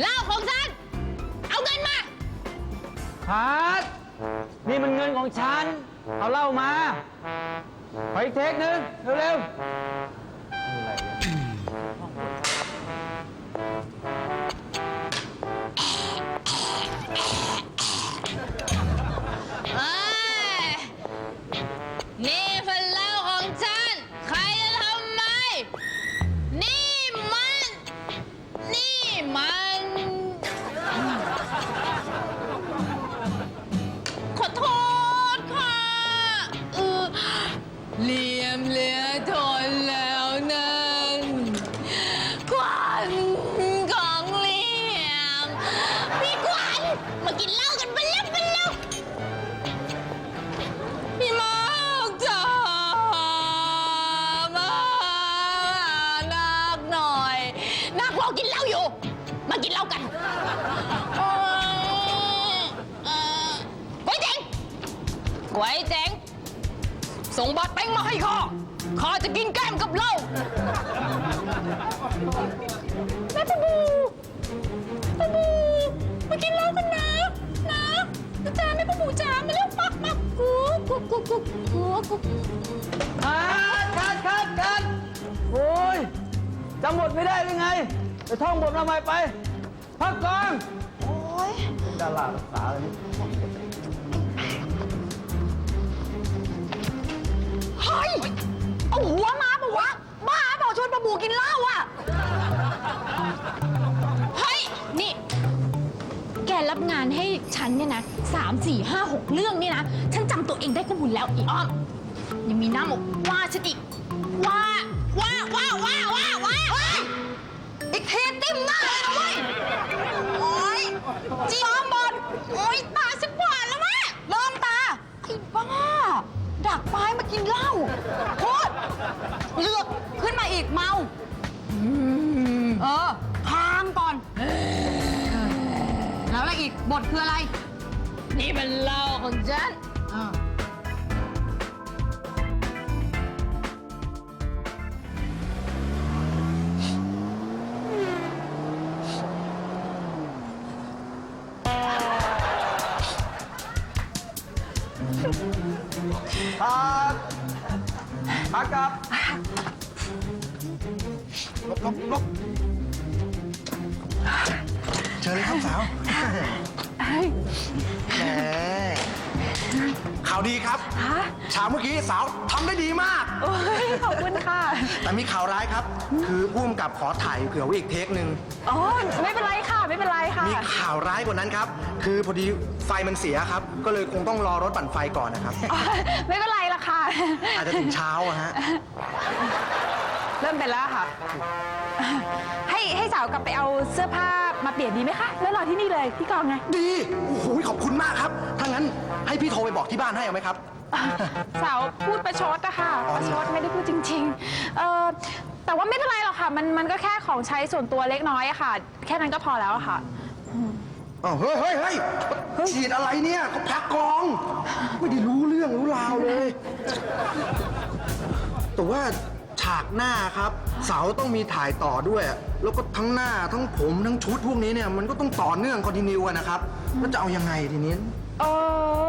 เหล้าของฉัน เอาเงินมา พัดนี่มันเงินของฉัน เอาเหล้ามา ขออีกเทคนึงเร็วๆอะไร เหลือทนแล้วนั่นควันของเลี่ยมพี่ควันมากินเหล้ากันไปแล้วไปแล้วพี่มากจ๋ามานักหน่อยนักรอกินเหล้าอยู่ มากินเหล้ากันเอ่อเอ่อกล้วยเจ๋งกล้วยเจ๋ง ส่งบัตรแป้งมาให้ข้าข้าจะกินแก้มกับเหล้าแม่ปูบูปูบูมากินเหล้ากันนะ นะนะจ๊ะแม่ปูบูจ๋ามาเร็วปักปักกุ๊กกุ๊กกุ๊กกุ๊กกุ๊กกุ๊กคัดคัดคัดคัดโอ้ยจำบทไม่ได้หรือไงไปท่องบทมาใหม่ไป พักก่อนโอ้ยดารารักษาเลย เฮ้ย เอาหัวมาปะวะ บ้าเปล่าชวนปะบูกินเหล้าอะ เฮ้ย นี่ แกรับงานให้ฉันเนี่ยนะสามสี่ห้าหกเรื่องนี่นะ ฉันจำตัวเองได้ก็บุญแล้วอีอ้อม ยังมีหน้ามาว่าฉันอีกว่าว่าว่าว่าว่าว่าเฮ้ยอีกเทปเต็มหน้าเลยนะเว้ย อะไรอีกบทคืออะไร นี่เป็นเหล้าของฉันพักพักกับลบลบลบเชิญเลยครับสาว แหมข่าวดีครับเช้าเมื่อกี้สาวทำได้ดีมาก โอ้ยขอบคุณค่ะ แต่มีข่าวร้ายครับ คือผู้กำกับขอถ่ายเผื่อไว้อีกเทคหนึ่ง อ๋อ ไม่เป็นไรค่ะ ไม่เป็นไรค่ะ มีข่าวร้ายกว่านั้นครับ คือพอดีไฟมันเสียครับ ก็เลยคงต้องรอรถปั่นไฟก่อนนะครับ อ๋อ ไม่เป็นไรละค่ะ อาจจะถึงเช้าอะฮะ เริ่มเป็นแล้วค่ะ ให้ให้สาวกลับไปเอาเสื้อผ้า มาเปลี่ยนดีไหมคะ แล้วรอที่นี่เลยที่กองไงดี โอ้โห ขอบคุณมากครับ ถ้างั้นให้พี่โทรไปบอกที่บ้านให้เอาไหมครับ สาวพูดประชดอะค่ะอ๋อประชดไม่ได้พูดจริงๆเออแต่ว่าไม่เป็นไรหรอกค่ะ มันมันก็แค่ของใช้ส่วนตัวเล็กน้อยอะค่ะ แค่นั้นก็พอแล้วอะค่ะ อ้าวเฮ้ยเฮ้ยเฮ้ยฉีดอะไรเนี่ยก็พักกอง ไม่ได้รู้เรื่องรู้ราวเลย แต่ว่า ฉากหน้าครับ เสาต้องมีถ่ายต่อด้วย แล้วก็ทั้งหน้าทั้งผมทั้งชุดพวกนี้เนี่ยมันก็ต้องต่อเนื่องคอนติเนียกันนะครับแล้วจะเอายังไงทีนี้ เออ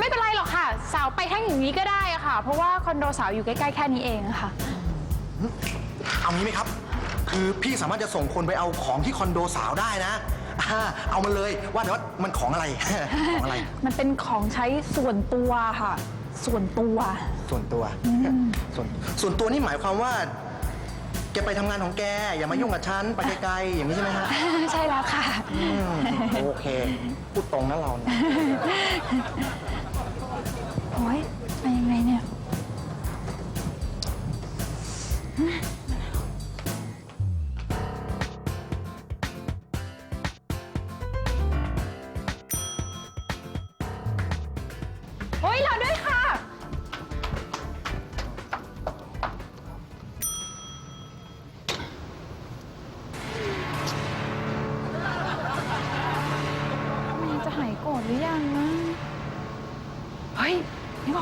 ไม่เป็นไรหรอกค่ะ สาวไปทั้งอย่างนี้ก็ได้อะค่ะ เพราะว่าคอนโดสาวอยู่ใกล้ๆแค่นี้เองอะค่ะ เอางี้ไหมครับ คือพี่สามารถจะส่งคนไปเอาของที่คอนโดสาวได้นะอ่าเอามาเลยว่าแต่ว่ามันของอะไร ของอะไร มันเป็นของใช้ส่วนตัวค่ะ ส่วนตัว ส่วนตัวส่วนส่วนตัวนี่หมายความว่า แกไปทำงานของแก อย่ามายุ่งกับฉัน ไปไกลๆอย่างนี้ใช่ไหมฮะใช่แล้วค่ะ อืมโอเค พูดตรงนะเราเนี่ย โอ้ย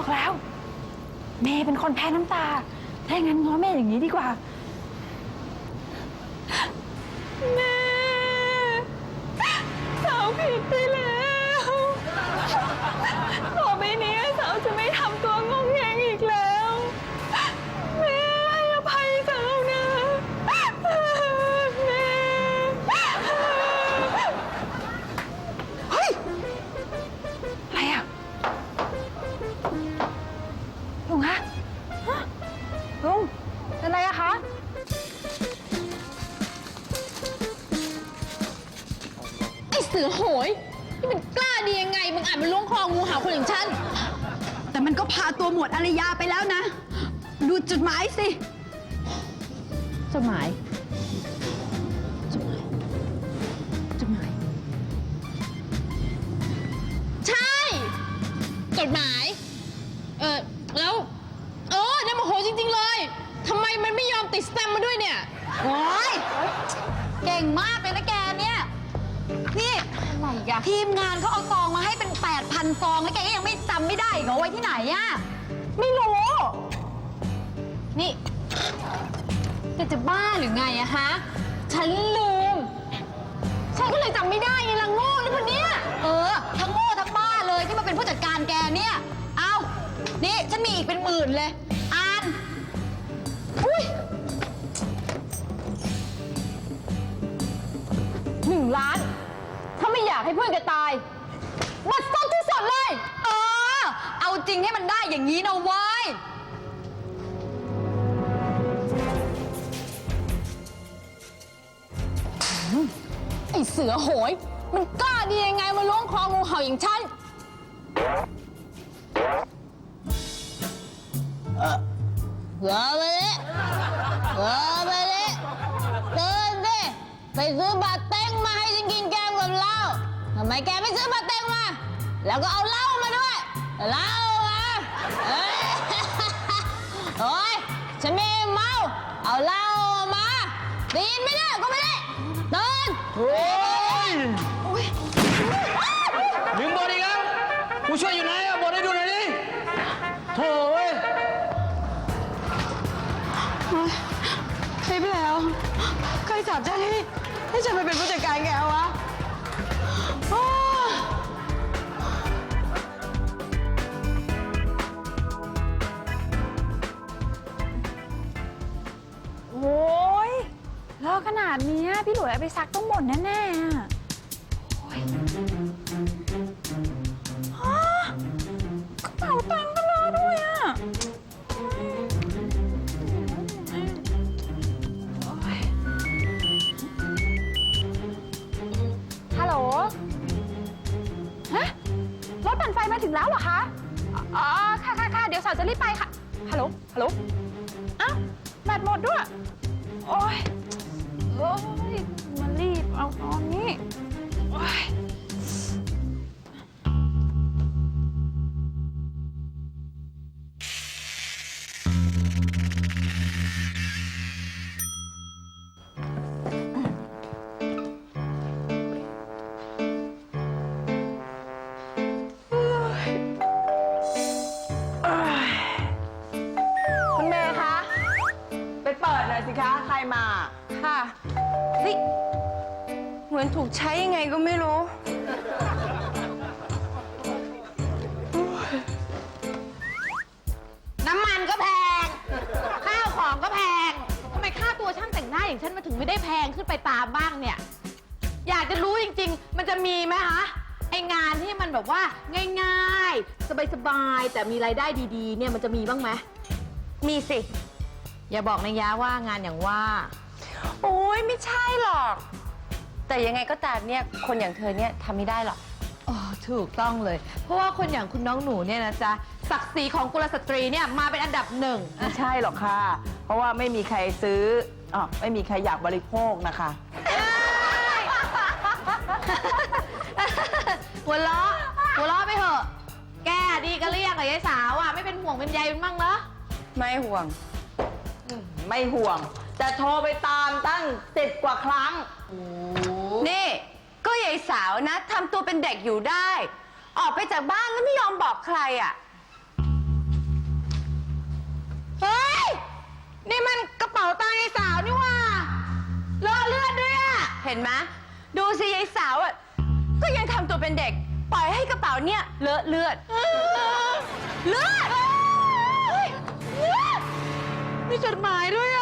อกแล้ว เมย์เป็นคนแพ้น้ำตา ถ้าอย่างนั้นง้อแม่อย่างนี้ดีกว่า ลุงคะฮะลุงเป็นอะไรอะคะ ไอ้เสือโหย นี่มันกล้าดียังไง มึงอาจมาล้วงคองูเห่าคนอย่างฉัน แต่มันก็พาตัวหมวดอารยาไปแล้วนะ ดูจดหมายสิ จดหมาย จดหมาย จดหมาย ใช่ จดหมาย น8,000ซองแล้วแกก็ยังไม่จำไม่ได้อีกเหรอไว้ที่ไหนอะไม่รู้ นี่แกจะบ้าหรือไงอะฮะ ฉันลืม ฉันก็เลยจำไม่ได้ไงละโง่หรือคนเนี้ย เออ ทั้งโง่ทั้งบ้าเลยที่มาเป็นผู้จัดการแกเนี่ย เอานี่ฉันมีอีกเป็นหมื่นเลยอ่านอุ้ยหนึ่งล้าน ถ้าไม่อยากให้เพื่อนแกตายบัดซบที่สุดเลย เออ เอา จริงให้มันได้อย่างนี้นะเว้ย ไอเสือโหย มันกล้าดียังไงมาล้วงคองูเห่าอย่างฉัน เออไปเลยเออไปเลยเดินดิไปซื้อบัตรเต้งมาให้ฉันกินแกมกับเหล้าทำไมแกไม่ซื้อบัตรเต้งมา แล้วก็เอาเหล้ามาด้วย เหล้ามาเอ้ยโอ๊ยฉันไม่เมา เอาเหล้ามาได้ยินไหมเนี่ยก็ไม่ได้เดินโอ้ยลืมบทอีกแล้วผู้ช่วยอยู่ไหนอะบทให้ดูหน่อยดิโถ่เว้ยใช่ไปแล้ว ใครจับฉันให้ให้ฉันมาเป็นผู้จัดการแกวะ นาดเนี้ยพี่หลุยเอาไปซักต้องหมดแน่ๆอะโอ้ยฮะกระเป๋าตังค์ก็เลอด้วยอะโอ้ยฮัลโหล ฮะ รถปั่นไฟมาถึงแล้วเหรอคะ อ๋อ ค่ะค่ะค่ะเดี๋ยวสาวจะรีบไปค่ะ ฮัลโหล ฮัลโหล อ้าวแบตหมดด้วย โอ้ย โอ้ยมารีบเอาตอนนี้โอ้ย ถูกใช้ยังไงก็ไม่รู้ น้ำมันก็แพง ข้าวของก็แพง ทำไมค่าตัวช่างแต่งหน้าอย่างฉันมาถึงไม่ได้แพงขึ้นไปตามบ้างเนี่ย อยากจะรู้จริง ๆ มันจะมีไหมคะ ไองานที่มันแบบว่าง่าย ๆ สบาย ๆ แต่มีรายได้ดีๆ เนี่ยมันจะมีบ้างไหม มีสิ อย่าบอกนายยะว่างานอย่างว่า โอ้ยไม่ใช่หรอก แต่ยังไงก็ตามเนี่ยคนอย่างเธอเนี่ยทำไม่ได้หรอกอ๋อถูกต้องเลย เพราะว่าคนอย่างคุณน้องหนูเนี่ยนะจ๊ะ ศักดิ์ศรีของกุลสตรีเนี่ยมาเป็นอันดับหนึ่ง ไม่ใช่หรอกค่ะ เพราะว่าไม่มีใครซื้ออ๋อไม่มีใครอยากบริโภคนะคะ หัวเราะหัวเราะไปเถอะ แกดีกันหรือยังกับยายสาวอะ ไม่เป็นห่วงเป็นใยมันบ้างเหรอ ไม่ห่วง ไม่ห่วง จะโทรไปตามตั้งสิบกว่าครั้งนี่ก็ยาย สาวนะทำตัวเป็นเด็กอยู่ได้ ออกไปจากบ้านแล้วไม่ยอมบอกใครอะ เฮ้ย นี่มันกระเป๋าตังค์ไอ้สาวนี่หว่าเลอะเลือดด้วยอะเห็นไหมดูสิยายสาวอะก็ยังทำตัวเป็นเด็ก ปล่อยให้กระเป๋าเนี่ยเลอะเลือด เลือดเฮ้ยเลือดมีจดหมายด้วยอะ